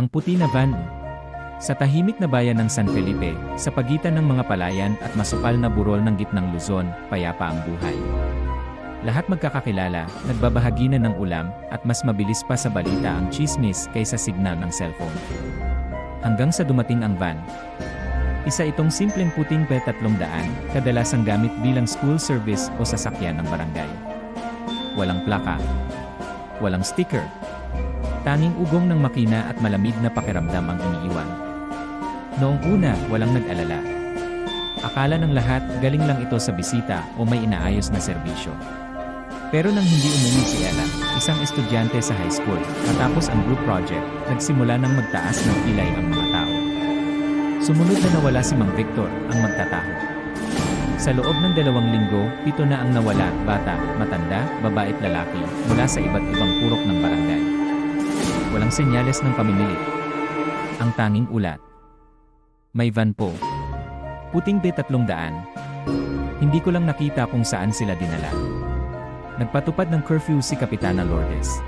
Ang puti na van. Sa tahimik na bayan ng San Felipe, sa pagitan ng mga palayan at masukal na burol ng gitnang Luzon, payapa ang buhay. Lahat magkakakilala, nagbabahagi na ng ulam, at mas mabilis pa sa balita ang chismis kaysa signal ng cellphone. Hanggang sa dumating ang van. Isa itong simpleng puting P300, kadalasang gamit bilang school service o sasakyan ng barangay. Walang plaka. Walang sticker. Tanging ugong ng makina at malamig na pakiramdam ang iniiwan. Noong una, walang nag-alala. Akala ng lahat, galing lang ito sa bisita o may inaayos na serbisyo. Pero nang hindi umuwi si Ella, isang estudyante sa high school, matapos ang group project, nagsimula ng magtaas ng pilay ang mga tao. Sumunod na nawala si Mang Victor, ang magtataho. Sa loob ng dalawang linggo, pito na ang nawala, bata, matanda, babae at lalaki, mula sa iba't ibang purok ng barangay. Walang senyales ng pamimilit. Ang tanging ulat. May van po. Puting B300. Hindi ko lang nakita kung saan sila dinala. Nagpatupad ng curfew si Kapitana Lourdes.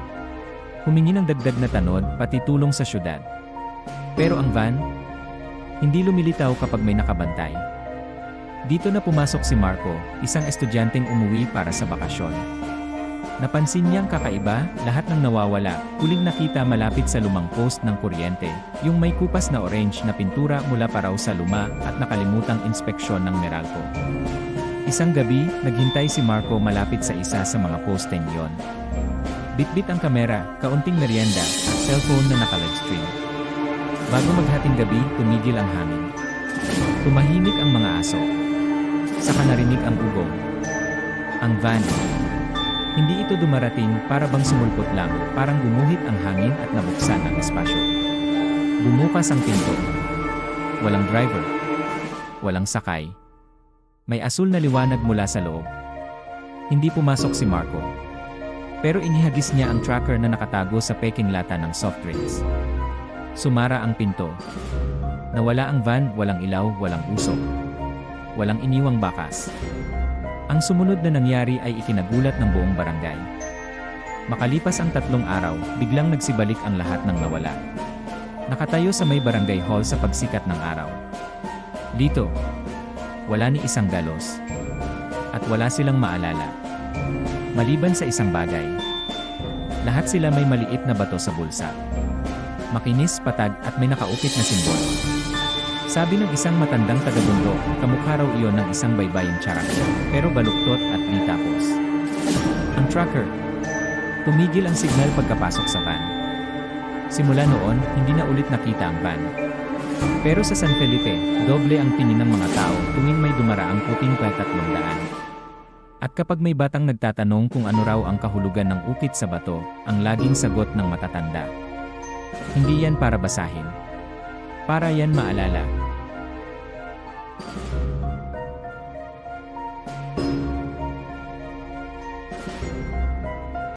Humingi ng dagdag na tanod, pati tulong sa syudad. Pero ang van, hindi lumilitaw kapag may nakabantay. Dito na pumasok si Marco, isang estudyanteng umuwi para sa bakasyon. Napansin niyang kakaiba, lahat ng nawawala, huling nakita malapit sa lumang post ng kuryente, yung may kupas na orange na pintura mula pa raw sa luma at nakalimutang inspeksyon ng Meralco. Isang gabi, naghintay si Marco malapit sa isa sa mga posteng yon. Bitbit ang kamera, kaunting merienda, at cellphone na naka-livestream. Bago maghating gabi, tumigil ang hangin. Tumahimik ang mga aso. Saka narinig ang ugong. Ang van. Hindi ito dumarating para bang sumulpot lang, parang gumuhit ang hangin at nabuksan ang espasyo. Bumukas ang pinto. Walang driver. Walang sakay. May asul na liwanag mula sa loob. Hindi pumasok si Marco. Pero inihagis niya ang tracker na nakatago sa peking lata ng soft drinks. Sumara ang pinto. Nawala ang van, walang ilaw, walang usok. Walang iniwang bakas. Ang sumunod na nangyari ay ikinagulat ng buong barangay. Makalipas ang tatlong araw, biglang nagsibalik ang lahat ng nawala. Nakatayo sa may barangay hall sa pagsikat ng araw. Dito, wala ni isang galos. At wala silang maalala. Maliban sa isang bagay. Lahat sila may maliit na bato sa bulsa. Makinis, patag at may nakaukit na simbolo. Sabi ng isang matandang tagabundok, kamukha raw iyon ng isang baybayang character, pero baluktot at di tapos. Ang tracker. Tumigil ang signal pagkapasok sa van. Simula noon, hindi na ulit nakita ang van. Pero sa San Felipe, doble ang tingin ng mga tao tuwing may dumaraang puting tatlong daan. At kapag may batang nagtatanong kung ano raw ang kahulugan ng ukit sa bato, ang laging sagot ng matatanda. Hindi yan para basahin. Para yan maalala.